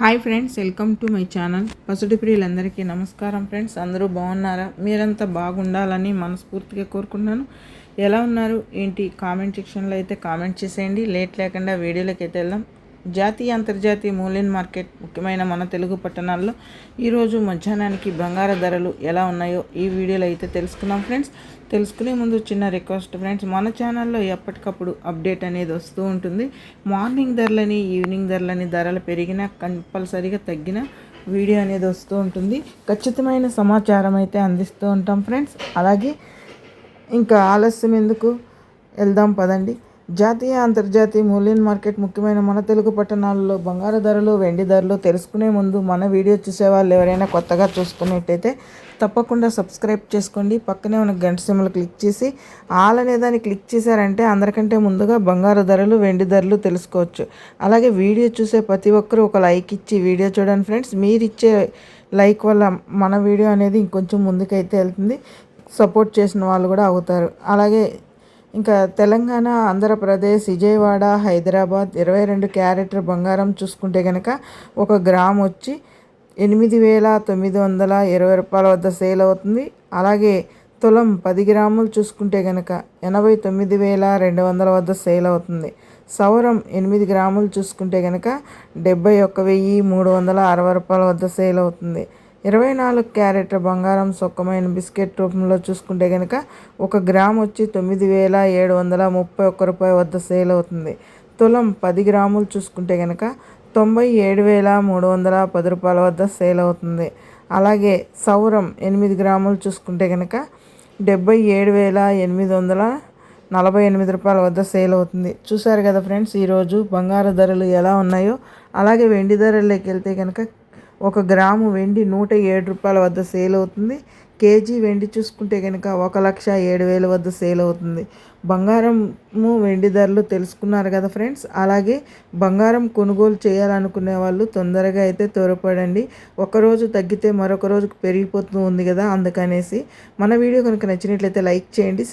Hi friends welcome to my channel. పసుడి ప్రియులందరికీ నమస్కారం friends. అందరూ బాగున్నారా? మీరంతా బాగుండాలని మనస్ఫూర్తిగా కోరుకుంటున్నాను. ఎలా ఉన్నారు? ఏంటి? కామెంట్ సెక్షన్లో అయితే కామెంట్ చేసేయండి. లేట్ లేకుండా వీడియోలోకి అయితే వెళ్దాం. జాతీయ అంతర్జాతీయ మూల్యం మార్కెట్ ముఖ్యమైన మన తెలుగు పట్టణాల్లో ఈరోజు మధ్యాహ్నానికి బంగార ధరలు ఎలా ఉన్నాయో ఈ వీడియోలో అయితే తెలుసుకున్నాం ఫ్రెండ్స్. తెలుసుకునే ముందు చిన్న రిక్వెస్ట్ ఫ్రెండ్స్ మన ఛానల్లో ఎప్పటికప్పుడు అప్డేట్ అనేది వస్తూ ఉంటుంది. మార్నింగ్ ధరలని ఈవినింగ్ ధరలని ధరలు పెరిగినా కంపల్సరీగా తగ్గిన వీడియో అనేది వస్తూ ఉంటుంది. ఖచ్చితమైన సమాచారం అయితే అందిస్తూ ఉంటాం ఫ్రెండ్స్. అలాగే ఇంకా ఆలస్యం ఎందుకు? వెళ్దాం పదండి. జాతీయ అంతర్జాతీయ మూల్యం మార్కెట్ ముఖ్యమైన మన తెలుగు పట్టణాల్లో బంగారు ధరలు వెండి ధరలు తెలుసుకునే ముందు మన వీడియో చూసే వాళ్ళు ఎవరైనా కొత్తగా చూసుకున్నట్టయితే తప్పకుండా సబ్స్క్రైబ్ చేసుకోండి. పక్కనే ఉన్న గంట సిమ్మలు క్లిక్ చేసి ఆల్ అనే దాన్ని క్లిక్ చేశారంటే అందరికంటే ముందుగా బంగారు ధరలు వెండి ధరలు తెలుసుకోవచ్చు. అలాగే వీడియో చూసే ప్రతి ఒక్కరూ ఒక లైక్ ఇచ్చి వీడియో చూడండి ఫ్రెండ్స్. మీరు ఇచ్చే లైక్ వల్ల మన వీడియో అనేది ఇంకొంచెం ముందుకైతే వెళ్తుంది. సపోర్ట్ చేసిన వాళ్ళు కూడా అవుతారు. అలాగే ఇంకా తెలంగాణ ఆంధ్రప్రదేశ్ విజయవాడ హైదరాబాద్ ఇరవై రెండు క్యారెట్ బంగారం చూసుకుంటే కనుక ఒక గ్రామ్ వచ్చి ఎనిమిది వేల తొమ్మిది వందల ఇరవై రూపాయల వద్ద సేల్ అవుతుంది. అలాగే తులం పది గ్రాములు చూసుకుంటే కనుక ఎనభై తొమ్మిది వేల రెండు వందల వద్ద సేల్ అవుతుంది. సౌరం ఎనిమిది గ్రాములు చూసుకుంటే కనుక డెబ్బై ఒక్క వెయ్యి మూడు వందల అరవై రూపాయల వద్ద సేల్ అవుతుంది. ఇరవై నాలుగు క్యారెట్ బంగారం సొక్కమైన బిస్కెట్ రూపంలో చూసుకుంటే కనుక ఒక గ్రామ్ వచ్చి తొమ్మిది వేల ఏడు వందల ముప్పై ఒక్క రూపాయి వద్ద సేల్ అవుతుంది. తులం పది గ్రాములు చూసుకుంటే కనుక తొంభై ఏడు వేల మూడు వందల పది రూపాయల వద్ద సేల్ అవుతుంది. అలాగే సౌరం ఎనిమిది గ్రాములు చూసుకుంటే కనుక డెబ్బై ఏడు వేల ఎనిమిది వందల నలభై ఎనిమిది రూపాయల వద్ద సేల్ అవుతుంది. చూసారు కదా ఫ్రెండ్స్ ఈరోజు బంగారు ధరలు ఎలా ఉన్నాయో అలాగే వెండి ధరల్లోకి వెళ్తే కనుక ఒక గ్రాము వెండి నూట ఏడు రూపాయల వద్ద సేల్ అవుతుంది. కేజీ వెండి చూసుకుంటే కనుక ఒక లక్ష ఏడు వేల వద్ద సేల్ అవుతుంది. బంగారము వెండి ధరలు తెలుసుకున్నారు కదా ఫ్రెండ్స్? అలాగే బంగారం కొనుగోలు చేయాలనుకునే వాళ్ళు తొందరగా అయితే త్వరపడండి. ఒకరోజు తగ్గితే మరొక రోజుకు పెరిగిపోతూ ఉంది కదా అందుకనేసి. మన వీడియో కనుక నచ్చినట్లయితే లైక్ చేయండి.